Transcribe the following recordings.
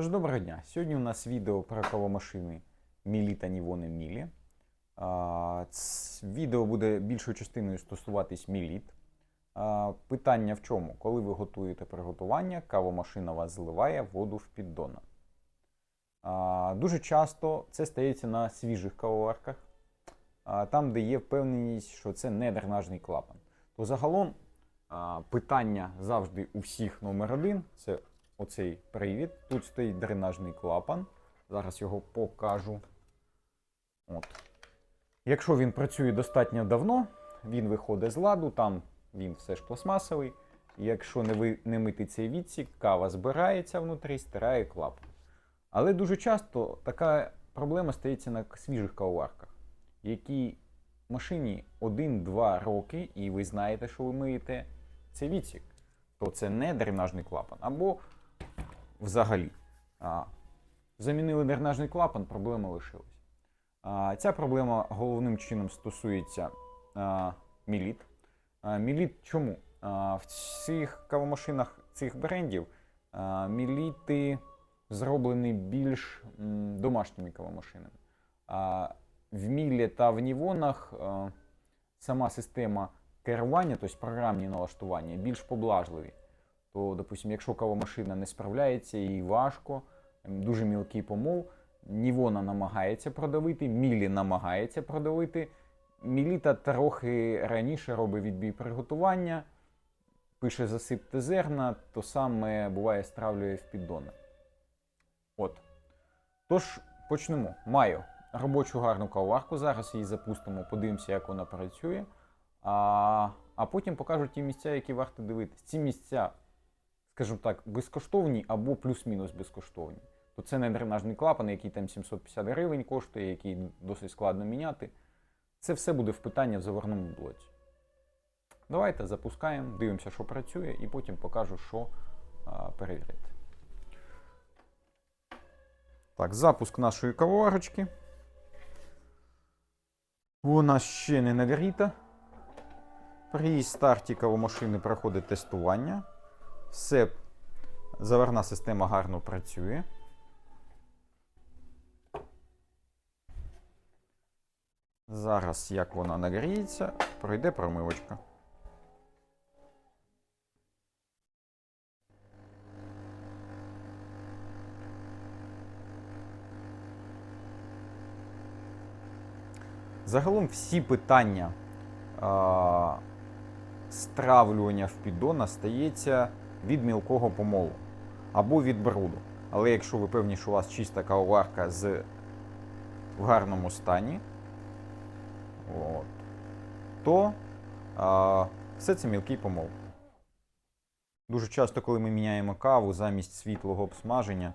Тож доброго дня. Сьогодні у нас відео про кавомашини Мілі та Нівони Мілі. Відео буде більшою частиною стосуватись Міліт. Питання в чому? Коли ви готуєте приготування, кавомашина вас зливає воду в піддона. Дуже часто це стається на свіжих кавоварках, там, де є впевненість, що це не дренажний клапан. То загалом питання завжди у всіх номер один це оцей привід. Тут стоїть дренажний клапан. Зараз його покажу. От. Якщо він працює достатньо давно, він виходить з ладу, там він все ж пластмасовий. Якщо не, ви, не мити цей відсік, кава збирається внутрі, стирає клапан. Але дуже часто така проблема стається на свіжих кавоварках, які машині 1-2 роки, і ви знаєте, що ви миєте цей відсік, то це не дренажний клапан. Або взагалі. Замінили дренажний клапан, проблема лишилась. Ця проблема головним чином стосується міліт. Міліт чому? В цих кавомашинах цих брендів міліти зроблені більш домашніми кавомашинами. В мілі та в нівонах сама система керування, тобто програмні налаштування, більш поблажливі то, допустим, якщо кавомашина не справляється, їй важко, ем, дуже мілкий помол, Нівона намагається продавити, Мілі намагається продавити. Міліта трохи раніше робить відбій приготування, пише засипте зерна, то саме буває стравлює в піддони. От. Тож, почнемо. Маю робочу гарну кавоварку. Зараз її запустимо, подивимося, як вона працює. А, а потім покажу ті місця, які варто дивитися. Ці місця скажімо так, безкоштовні або плюс-мінус безкоштовні. То це не дренажний клапан, який там 750 гривень коштує, який досить складно міняти. Це все буде в питання в заварному блоці. Давайте запускаємо, дивимося, що працює, і потім покажу, що а, перевірити. Так, запуск нашої кавоварочки. Вона ще не нагріта. При старті кавомашини проходить тестування. Все, заварна система гарно працює. Зараз, як вона нагріється, пройде промивочка. Загалом всі питання а, стравлювання в піддона стається від мілкого помолу або від бруду. Але якщо ви певні, що у вас чиста кавоварка з в гарному стані, от, то а, все це мілкий помол. Дуже часто, коли ми міняємо каву замість світлого обсмаження,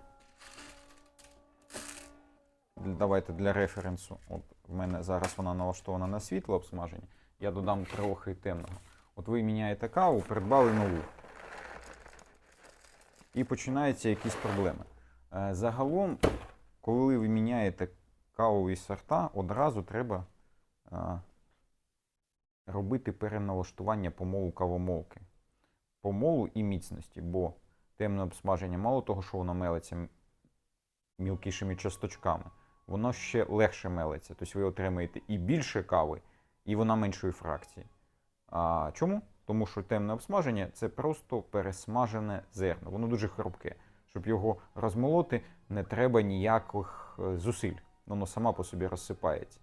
давайте для референсу. От в мене зараз вона налаштована на світле обсмаження. Я додам трохи темного. От ви міняєте каву, придбали нову. І починаються якісь проблеми. Е, Загалом, коли ви міняєте кавові сорта, одразу треба е, робити переналаштування помолу кавомолки. Помолу і міцності, бо темне обсмаження, мало того, що воно мелиться мілкішими часточками, воно ще легше мелиться. Тобто ви отримаєте і більше кави, і вона меншої фракції. А, чому? Тому що темне обсмаження це просто пересмажене зерно. Воно дуже хрупке. Щоб його розмолоти, не треба ніяких е, зусиль. Воно сама по собі розсипається.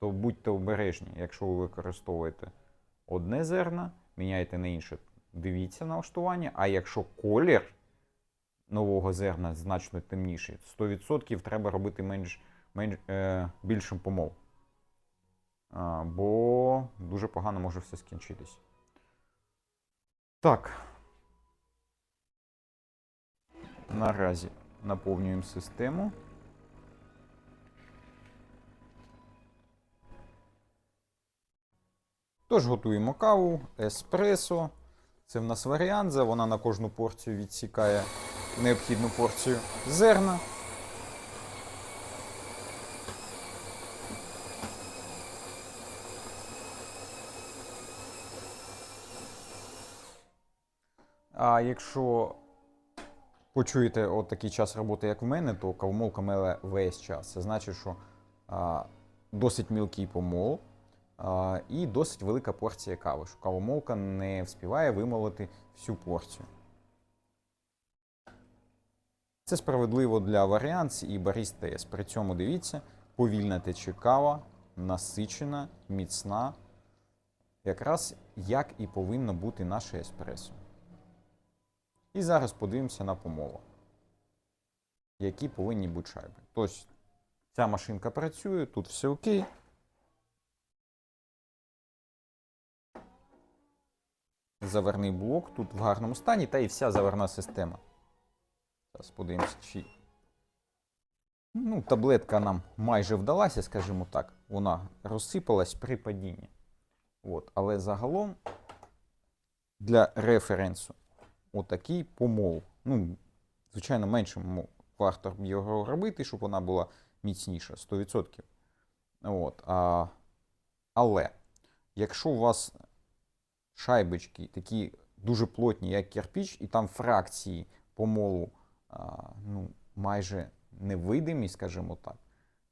То будьте обережні, якщо ви використовуєте одне зерно, міняйте на інше, дивіться на влаштування. А якщо колір нового зерна значно темніший, 100% треба робити менш, менш, е, більшим помол. Бо дуже погано може все скінчитись. Так. Наразі наповнюємо систему. Тож готуємо каву, еспресо. Це в нас варіанза, вона на кожну порцію відсікає необхідну порцію зерна. А якщо почуєте от такий час роботи, як в мене, то кавомолка меле весь час. Це значить, що а, досить мілкий помол а, і досить велика порція кави, що кавомолка не вспіває вимолоти всю порцію. Це справедливо для варіант і баріст ТС. При цьому дивіться, повільна тече кава, насичена, міцна, якраз як і повинно бути наше еспресо. І зараз подивимося на помолу, які повинні бути шайби. Тобто ця машинка працює, тут все окей. Заверний блок тут в гарному стані, та і вся заверна система. Зараз подивимося, чи. Ну, таблетка нам майже вдалася, скажімо так. Вона розсипалась при падінні. От. Але загалом для референсу отакий помол. Ну, звичайно, менше варто його робити, щоб вона була міцніша, 100%. От. А, але якщо у вас шайбочки такі дуже плотні, як кирпіч, і там фракції помолу а, ну, майже невидимі, скажімо так,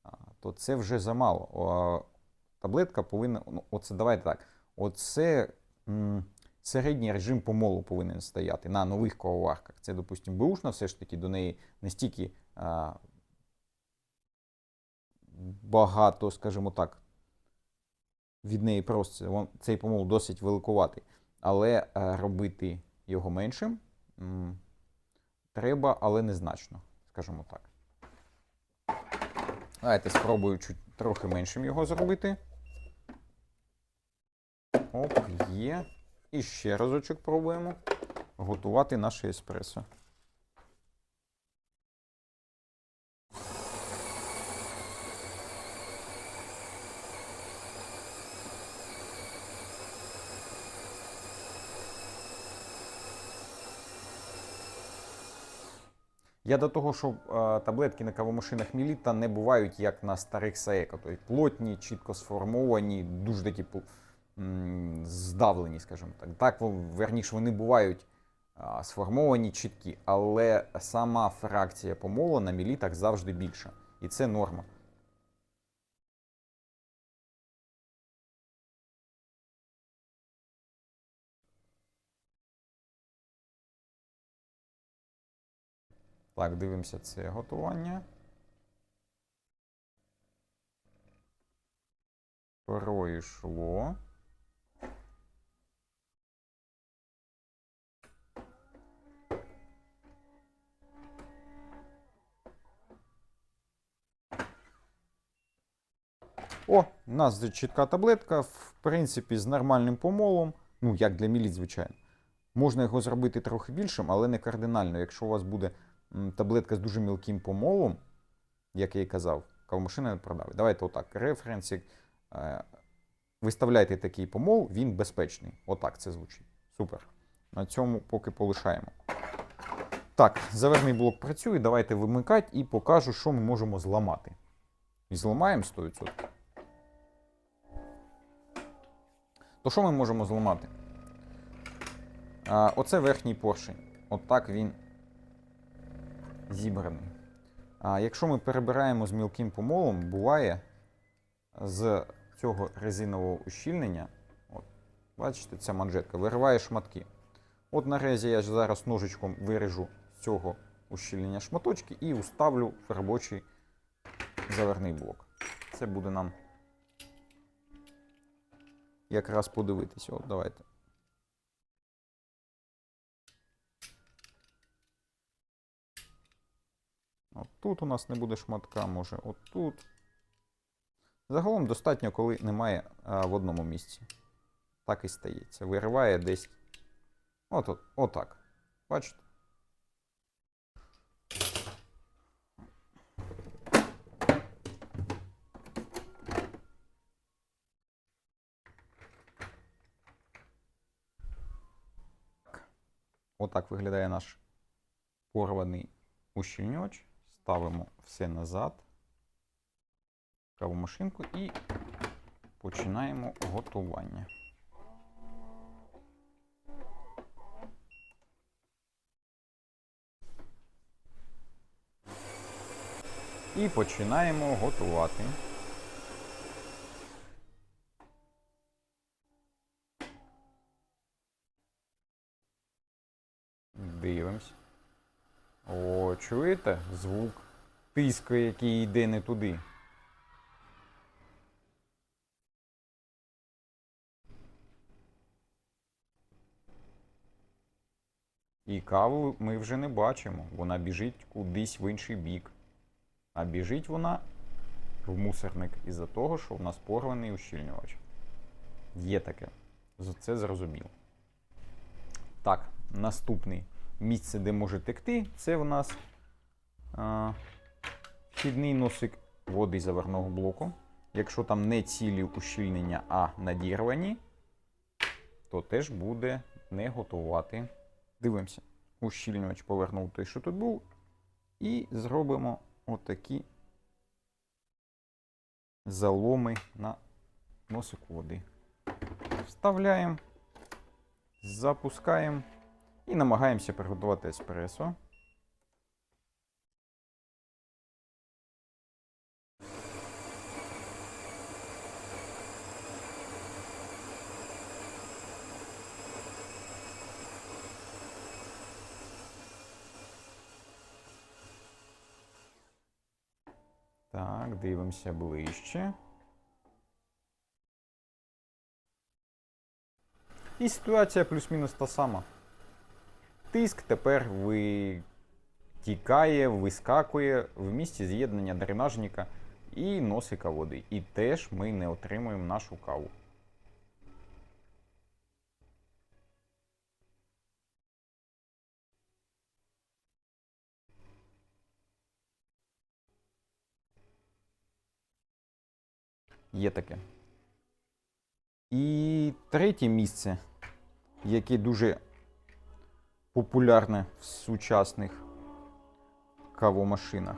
а, то це вже замало. А, таблетка повинна. Ну, оце давайте так. Оце м, середній режим помолу повинен стояти на нових кавоварках. Це, допустимо, беушна, все ж таки до неї не стільки а, багато, скажімо так, від неї просто цей помол досить великуватий. Але е, робити його меншим треба, але незначно, скажімо так. Давайте спробую чуть трохи меншим його зробити. Оп, є. І ще разочок пробуємо готувати наше еспресо. Я до того, що таблетки на кавомашинах Міліта не бувають як на старих Саеко. Тобто плотні, чітко сформовані, дуже такі здавлені, скажімо так. Так, верніше, вони бувають сформовані, чіткі, але сама фракція помолу на мілітах завжди більша. І це норма. Так, дивимося це готування. Пройшло. О, у нас чітка таблетка, в принципі, з нормальним помолом. Ну, як для міліт, звичайно. Можна його зробити трохи більшим, але не кардинально. Якщо у вас буде таблетка з дуже мілким помолом, як я і казав, кавомашина не продавить. Давайте отак. Референс. е, Виставляйте такий помол, він безпечний. Отак це звучить. Супер. На цьому поки полишаємо. Так, заверний блок працює. Давайте вимикати і покажу, що ми можемо зламати. І зламаємо 100%. То що ми можемо зламати? А, оце верхній поршень. Отак він зібраний. А якщо ми перебираємо з мілким помолом, буває з цього резинового ущільнення, от, бачите, ця манжетка вириває шматки. От наразі я зараз ножичком виріжу з цього ущільнення шматочки і уставлю в робочий заверний блок. Це буде нам якраз подивитися. От давайте. От тут у нас не буде шматка, може от тут. Загалом достатньо, коли немає а, в одному місці. Так і стається. Вириває десь. От, от, отак. Бачите? Отак виглядає наш порваний ущільнювач. Ставимо все назад, каву машинку і починаємо готування. І починаємо готувати. Дивимось. О, чуєте? Звук тиску, який йде не туди. І каву ми вже не бачимо. Вона біжить кудись в інший бік. А біжить вона в мусорник із-за того, що в нас порваний ущільнювач. Є таке. Це зрозуміло. Так, наступне місце, де може текти, це в нас вхідний носик води заварного блоку. Якщо там не цілі ущільнення, а надірвані, то теж буде не готувати. Дивимося. Ущільнювач повернув той, що тут був. І зробимо отакі заломи на носику води. Вставляємо, запускаємо і намагаємося приготувати еспресо. Так, дивимося ближче. І ситуація плюс-мінус та сама. Тиск тепер витікає, вискакує в місці з'єднання дренажника і носика води. І теж ми не отримуємо нашу каву. Є таке. І третє місце, яке дуже популярне в сучасних кавомашинах,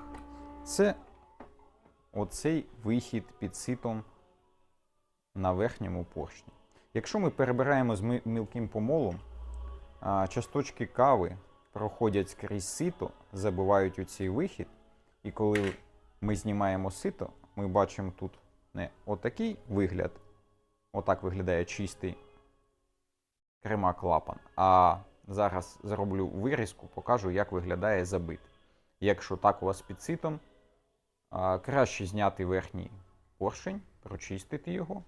це оцей вихід під ситом на верхньому поршні. Якщо ми перебираємо з мілким помолом, часточки кави проходять скрізь сито, забивають у цей вихід, і коли ми знімаємо сито, ми бачимо тут не отакий вигляд, отак виглядає чистий крема клапан. А зараз зроблю вирізку, покажу, як виглядає забит. Якщо так у вас під ситом, краще зняти верхній поршень, прочистити його.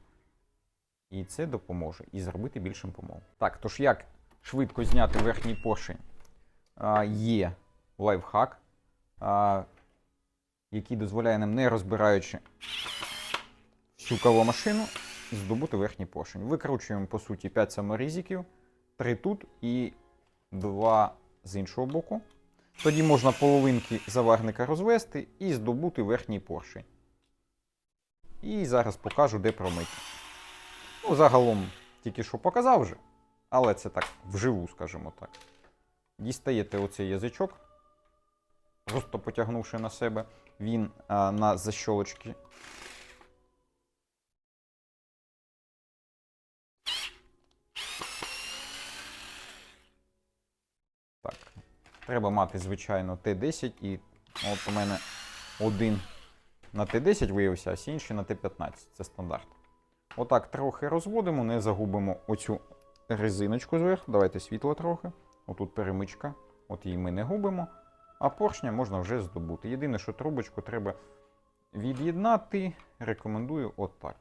І це допоможе і зробити більшим помол. Так, тож як швидко зняти верхній поршень? Є лайфхак, який дозволяє нам, не розбираючи всю кавомашину, здобути верхній поршень. Викручуємо, по суті, 5 саморізиків, 3 тут і 2 з іншого боку. Тоді можна половинки заварника розвести і здобути верхній поршень. І зараз покажу, де промити. Ну, загалом тільки що показав вже, але це так вживу, скажімо так. Дістаєте оцей язичок, просто потягнувши на себе, він а, на защолочки Так. Треба мати, звичайно, Т10 і от у мене один на Т10 виявився, а інший на Т15. Це стандарт. Отак трохи розводимо, не загубимо оцю резиночку зверху. Давайте світло трохи. Отут перемичка. От її ми не губимо. А поршня можна вже здобути. Єдине, що трубочку треба від'єднати. Рекомендую отак.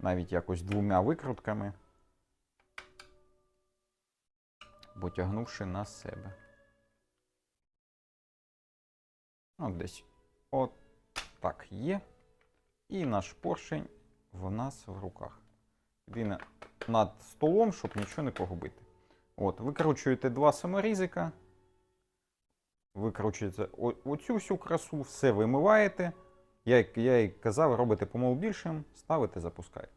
Навіть якось двома викрутками. Потягнувши на себе. От десь. От так є. І наш поршень в нас в руках. Єдине над столом, щоб нічого не погубити. От, викручуєте два саморізика. Викручуєте оцю всю красу, все вимиваєте. Як я і казав, робите помол більшим, ставите, запускаєте.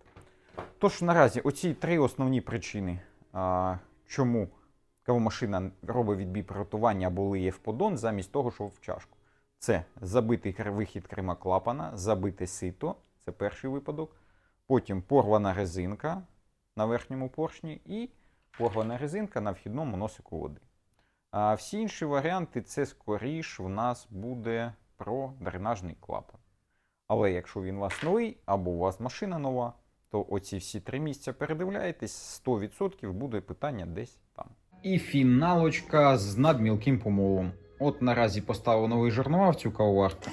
Тож наразі оці три основні причини, а, чому кавомашина робить відбій приготування або лиє в подон замість того, щоб в чашку. Це забитий вихід крема клапана, забите сито, це перший випадок. Потім порвана резинка на верхньому поршні і порвана резинка на вхідному носику води. А всі інші варіанти це скоріш в нас буде про дренажний клапан. Але якщо він у вас новий або у вас машина нова, то оці всі три місця передивляєтесь, 100% буде питання десь. І фіналочка з надмілким помолом. От наразі поставив новий жернова в цю кавоварку.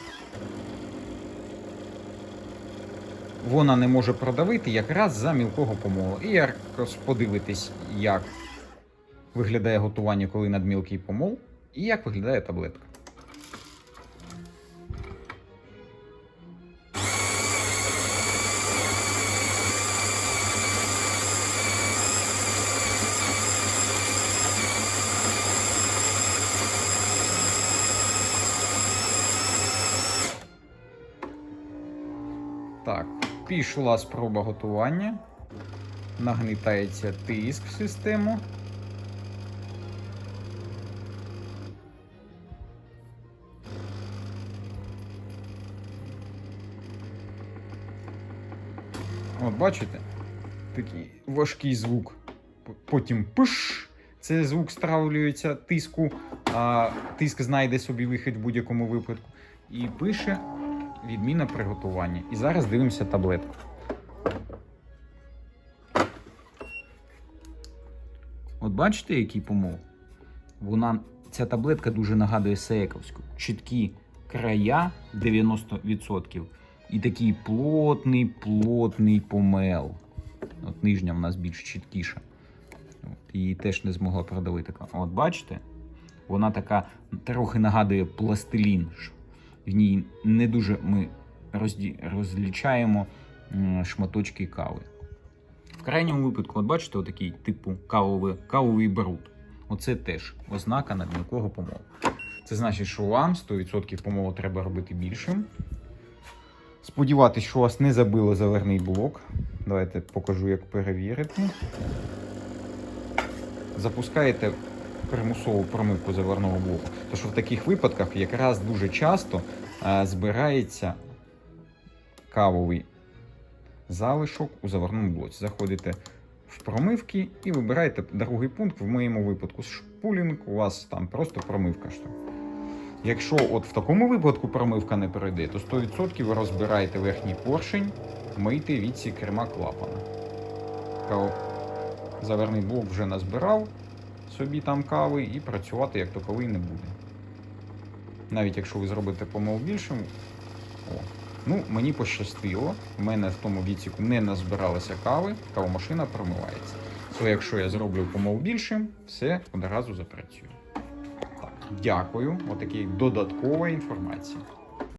Вона не може продавити якраз за мілкого помолу. І якось подивитись, як виглядає готування, коли надмілкий помол, і як виглядає таблетка. Так, пішла спроба готування. Нагнітається тиск в систему. От бачите? Такий важкий звук. Потім пиш. Це звук стравлюється тиску, а тиск знайде собі вихід в будь-якому випадку. І пише відміна приготування. І зараз дивимося таблетку. От бачите, який помол? Вона, ця таблетка дуже нагадує Сеяковську. Чіткі края 90%. І такий плотний, плотний помел. От нижня в нас більш чіткіша. От, її теж не змогла продавити. От бачите? Вона така трохи нагадує пластилін. В ній не дуже ми розді... розлічаємо шматочки кави. В крайньому випадку, от бачите, отакий типу кавовий, кавовий бруд. Оце теж ознака надмілкого помолу. Це значить, що вам 100% помолу треба робити більшим. Сподіватись, що вас не забило заверний блок. Давайте покажу, як перевірити. Запускаєте примусову промивку заверного блоку. Що в таких випадках якраз дуже часто е, збирається кавовий залишок у заверному блоці. Заходите в промивки і вибираєте другий пункт. В моєму випадку шпулінг, у вас там просто промивка. Що. Якщо от в такому випадку промивка не пройде, то 100% ви розбираєте верхній поршень, мийте відсік керма клапана. Заверний блок вже назбирав собі там кави і працювати як таковий не буде. Навіть якщо ви зробите помил більшим, о, ну мені пощастило, в мене в тому відсіку не назбиралося кави, кавомашина промивається. То якщо я зроблю помил більшим, все одразу запрацює. Так, дякую. Отакі додаткова інформація.